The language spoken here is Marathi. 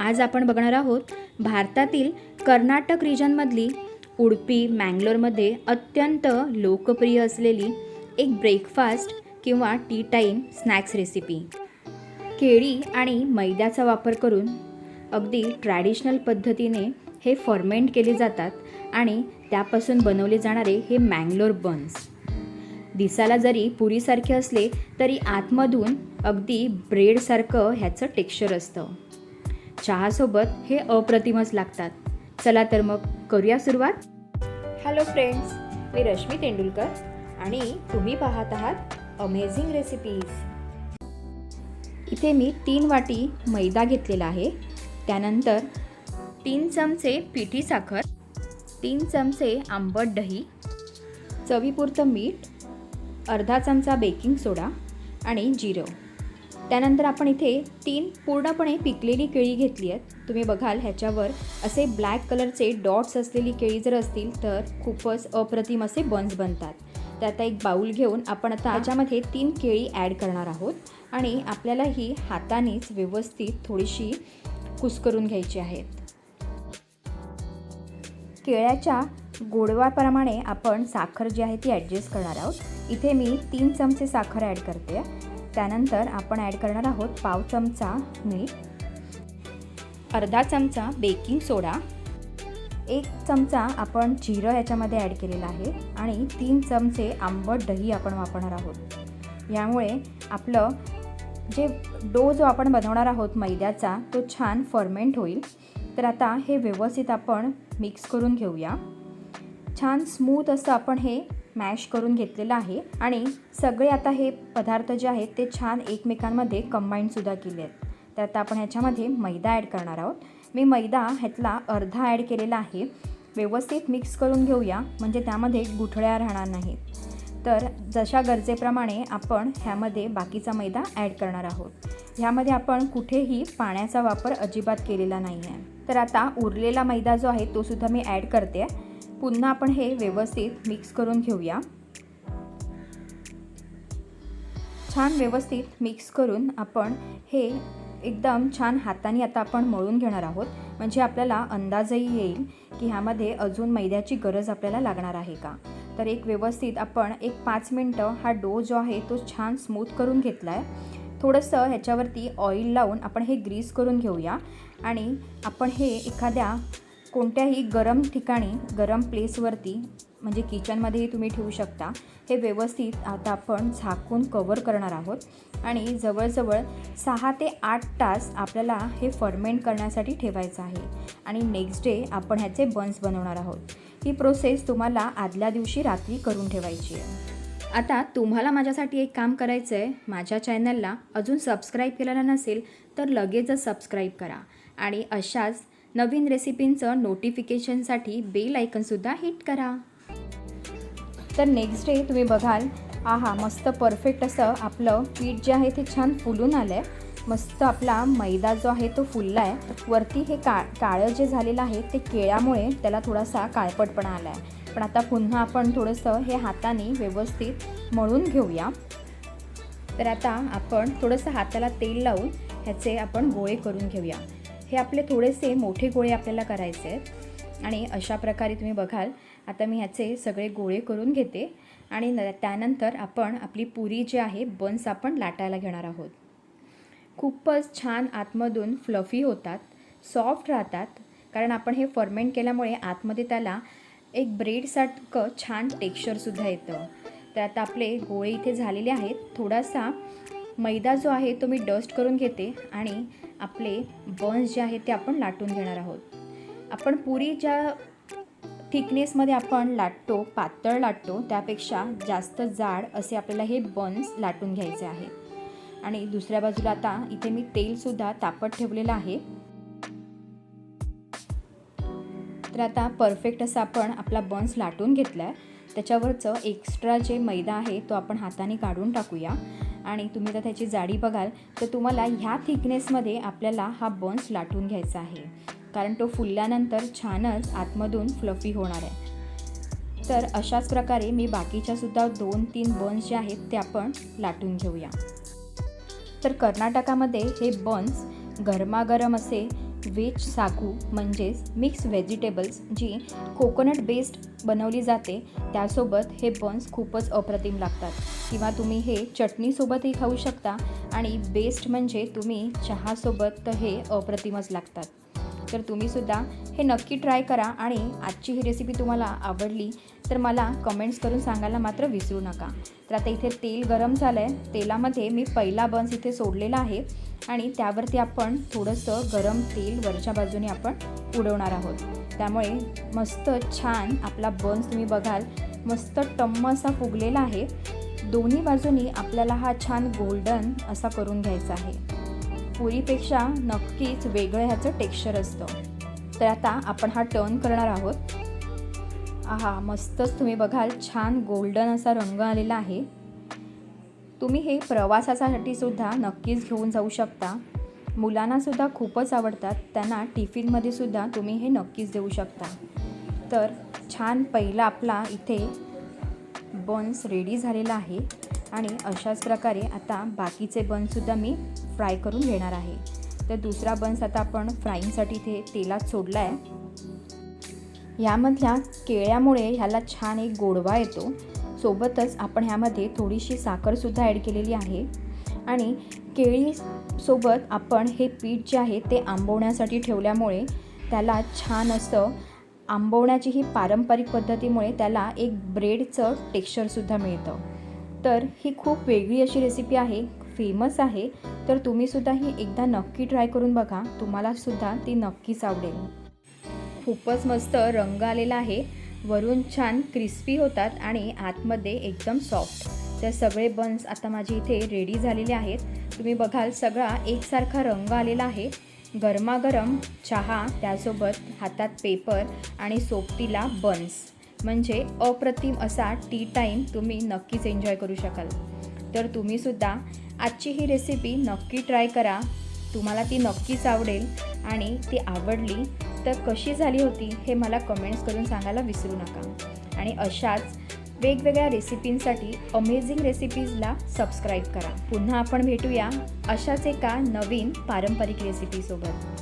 आज आपण बघणार आहोत भारतातील कर्नाटक रिजनमधली उडपी मँगलोरमध्ये अत्यंत लोकप्रिय असलेली एक ब्रेकफास्ट किंवा टी टाईम स्नॅक्स रेसिपी केळी आणि मैद्याचा वापर करून अगदी ट्रॅडिशनल पद्धतीने हे फॉर्मेंट केले जातात आणि त्यापासून बनवले जाणारे हे मँगलोर बन्स दिसायला जरी पुरीसारखे असले तरी आतमधून अगदी ब्रेडसारखं ह्याचं टेक्स्चर असतं. चहासोबत हे अप्रतिमच लागतात. चला तर मग करूया सुरुवात. हॅलो फ्रेंड्स मी रश्मी तेंडुलकर आणि तुम्ही पाहत आहात अमेझिंग रेसिपीज इथे मी तीन वाटी मैदा घेतलेला आहे. त्यानंतर तीन चमचे पिठी साखर तीन चमचे आंबट दही चवीपुरतं मीठ अर्धा चमचा बेकिंग सोडा आणि जिरं. त्यानंतर आपण इथे तीन पूर्णपणे पिकलेली केळी घेतली आहेत. तुम्ही बघाल ह्याच्यावर असे ब्लॅक कलरचे डॉट्स असलेली केळी जर असतील तर खूपच अप्रतिम असे बन्स बनतात. तर आता एक बाऊल घेऊन आपण आता ह्याच्यामध्ये तीन केळी ॲड करणार आहोत. आणि आपल्याला ही हातानेच व्यवस्थित थोडीशी कुस्करून घ्यायची आहेत केळ्याच्या गोडवाप्रमाणे आपण साखर जी आहे ती ॲडजस्ट करणार आहोत. इथे मी तीन चमचे साखर ॲड करते. त्यानंतर आपण ॲड करणार आहोत पाव चमचा मीठ अर्धा चमचा बेकिंग सोडा एक चमचा आपण जिरं ह्याच्यामध्ये ॲड केलेला आहे आणि तीन चमचे आंबट दही आपण वापरणार आहोत. यामुळे आपलं जे डो जो आपण बनवणार आहोत मैद्याचा तो छान फर्मेंट होईल. तर आता हे व्यवस्थित आपण मिक्स करून घेऊया. छान स्मूथ असं आपण हे मॅश करून घेतलेलं आहे आणि सगळे आता हे पदार्थ जे आहेत ते छान एकमेकांमध्ये कंबाईंडसुद्धा केले आहेत. तर आता आपण ह्याच्यामध्ये मैदा ॲड करणार आहोत. मी मैदा ह्यातला अर्धा ॲड केलेला आहे. व्यवस्थित मिक्स करून घेऊया म्हणजे त्यामध्ये गुठळ्या राहणार नाहीत. तर जशा गरजेप्रमाणे आपण ह्यामध्ये बाकीचा मैदा ॲड करणार आहोत. ह्यामध्ये आपण कुठेही पाण्याचा वापर अजिबात केलेला नाही आहे तर आता उरलेला मैदा जो आहे तो सुद्धा मी ॲड करते. पुन्हा आपण हे व्यवस्थित मिक्स करून घेऊया. छान व्यवस्थित मिक्स करून आपण हे एकदम छान हाताने आता आपण मळून घेणार आहोत. म्हणजे आपल्याला अंदाजही येईल की ह्यामध्ये अजून मैद्याची गरज आपल्याला लागणार आहे का? तर एक व्यवस्थित आपण एक पाच मिनटं हा डो जो आहे तो छान स्मूथ करून घेतला आहे थोडंसं ह्याच्यावरती ऑइल लावून आपण हे ग्रीस करून घेऊया. आणि आपण हे एखाद्या कोणत्याही गरम ठिकाणी गरम प्लेसवरती म्हणजे किचनमध्येही तुम्ही ठेवू शकता. हे व्यवस्थित आता आपण झाकून कवर करणार आहोत. आणि जवळजवळ सहा ते आठ तास आपल्याला हे फर्मेंट करण्यासाठी ठेवायचं आहे. आणि नेक्स्ट डे आपण ह्याचे बन्स बनवणार आहोत. ही प्रोसेस तुम्हाला आदल्या दिवशी रात्री करून ठेवायची आहे. आता तुम्हाला माझ्यासाठी एक काम करायचं आहे माझ्या चॅनलला अजून सबस्क्राईब केलेलं नसेल तर लगेचच सबस्क्राईब करा. आणि अशाच नवीन रेसिपींचं नोटिफिकेशनसाठी बेल आयकनसुद्धा हिट करा. तर नेक्स्ट डे तुम्ही बघाल आहा मस्त परफेक्ट असं आपलं पीठ जे आहे ते छान फुलून आलं आहे मस्त आपला मैदा जो आहे तो फुलला आहे वरती हे का काळं जे झालेलं आहे ते केळ्यामुळे त्याला थोडासा काळपटपणा आला आहे पण आता पुन्हा आपण थोडंसं हे हाताने व्यवस्थित मळून घेऊया. तर आता आपण थोडंसं हाताला तेल लावून ह्याचे आपण गोळे करून घेऊया. हे आपले थोडेसे मोठे गोळे आपल्याला करायचे आहेत. आणि अशा प्रकारे तुम्ही बघाल आता मी ह्याचे सगळे गोळे करून घेते. आणि न त्यानंतर आपण आपली पुरी जी आहे बन्स आपण लाटायला घेणार आहोत. खूपच छान आतमधून फ्लफी होतात सॉफ्ट राहतात. कारण आपण हे फर्मेंट केल्यामुळे आतमध्ये त्याला एक ब्रेडसारखं छान टेक्स्चरसुद्धा येतं. तर आता आपले गोळे इथे झालेले आहेत. थोडासा मैदा जो आहे तो मी डस्ट करून घेते. आणि आपले बन्स जे आहेत ते आपण लाटून घेणार आहोत. आपण पुरी ज्या थिकनेसमध्ये आपण लाटतो पातळ लाटतो त्यापेक्षा जास्त जाड असे आपल्याला हे बन्स लाटून घ्यायचे आहेत आणि दुसऱ्या बाजूला आता इथे मी तेलसुद्धा तापत ठेवलेलं आहे. तर आता परफेक्ट असं आपण आपला बन्स लाटून घेतला आहे त्याच्यावरचं एक्स्ट्रा जे मैदा आहे तो आपण हाताने काढून टाकूया. आणि तुम्ही जर त्याची जाडी बघाल तर तुम्हाला ह्या थिकनेसमध्ये आपल्याला हा बन्स लाटून घ्यायचा आहे. कारण तो फुलल्यानंतर छानच आतमधून फ्लफी होणार आहे. तर अशाच प्रकारे मी बाकीच्यासुद्धा दोन तीन बन्स जे आहेत ते आपण लाटून घेऊया. तर कर्नाटकामध्ये हे बन्स गरमागरम असे व्हेज सागू म्हणजेच मिक्स व्हेजिटेबल्स जी कोकोनट बेस्ड बनवली जाते त्यासोबत हे बन्स खूपच अप्रतिम लागतात. किंवा तुम्ही हे चटणीसोबतही खाऊ शकता आणि बेस्ट म्हणजे तुम्ही चहासोबत तर हे अप्रतिमच लागतात. तर तुम्हीसुद्धा हे नक्की ट्राय करा आणि आजची ही रेसिपी तुम्हाला आवडली तर मला कमेंट्स करून सांगायला मात्र विसरू नका. तर आता इथे तेल गरम झालं आहे तेलामध्ये मी पहिला बन्स इथे सोडलेला आहे आणि त्यावरती आपण थोडंसं गरम तेल वरच्या बाजूने आपण उडवणार आहोत. त्यामुळे मस्त छान आपला बन्स तुम्ही बघाल. मस्त टम्म असा फुगलेला आहे. दोन्ही बाजूनी आपल्याला हा छान गोल्डन असा करून घ्यायचा आहे. पुरीपेक्षा नक्कीच वेगळं ह्याचं टेक्स्चर असतं. तर आता आपण हा टर्न करणार आहोत. आहा मस्तच तुम्ही बघाल छान गोल्डन असा रंग आलेला आहे. तुम्ही हे प्रवासासाठी सुद्धा नक्कीच घेऊन जाऊ शकता. मुलांनासुद्धा खूपच आवडतात. त्यांना टिफिनमध्ये सुद्धा तुम्ही हे नक्कीच देऊ शकता. तर छान पहिला आपला इथे बन्स रेडी झालेला आहे. आणि अशाच प्रकारे आता बाकीचे बन्ससुद्धा मी फ्राय करून घेणार आहे. तर दुसरा बन्स आता आपण फ्राईंगसाठी इथे तेलात सोडला आहे यामधल्या केळ्यामुळे ह्याला छान एक गोडवा येतो. सोबतच आपण ह्यामध्ये थोडीशी साखरसुद्धा ॲड केलेली आहे. आणि केळीसोबत आपण हे पीठ जे आहे ते आंबवण्यासाठी ठेवल्यामुळे त्याला छान असं आंबवण्याची ही पारंपरिक पद्धतीमुळे त्याला एक ब्रेडचं टेक्स्चरसुद्धा मिळतं. तर ही खूप वेगळी अशी रेसिपी आहे फेमस आहे. तर तुम्हीसुद्धा ही एकदा नक्की ट्राय करून बघा. तुम्हालासुद्धा ती नक्कीच आवडेल. खूपच मस्त रंग आलेला आहे. वरून छान क्रिस्पी होतात आणि आतमध्ये एकदम सॉफ्ट तर सगळे बन्स आता माझे इथे रेडी झालेले आहेत. तुम्ही बघाल सगळा एकसारखा रंग आलेला आहे. गरमागरम चहा त्यासोबत हातात पेपर आणि सोबतीला बन्स. म्हणजे अप्रतिम असा टी टाईम तुम्ही नक्कीच एन्जॉय करू शकाल. तर तुम्हीसुद्धा आजची ही रेसिपी नक्की ट्राय करा. तुम्हाला ती नक्कीच आवडेल आणि ती आवडली तर कशी झाली होती हे मला कमेंट्स करून सांगायला विसरू नका. आणि अशाच वेगवेगळ्या रेसिपींसाठी अमेझिंग रेसिपीजला सबस्क्राईब करा. पुन्हा आपण भेटूया अशाच एका नवीन पारंपरिक रेसिपीसोबत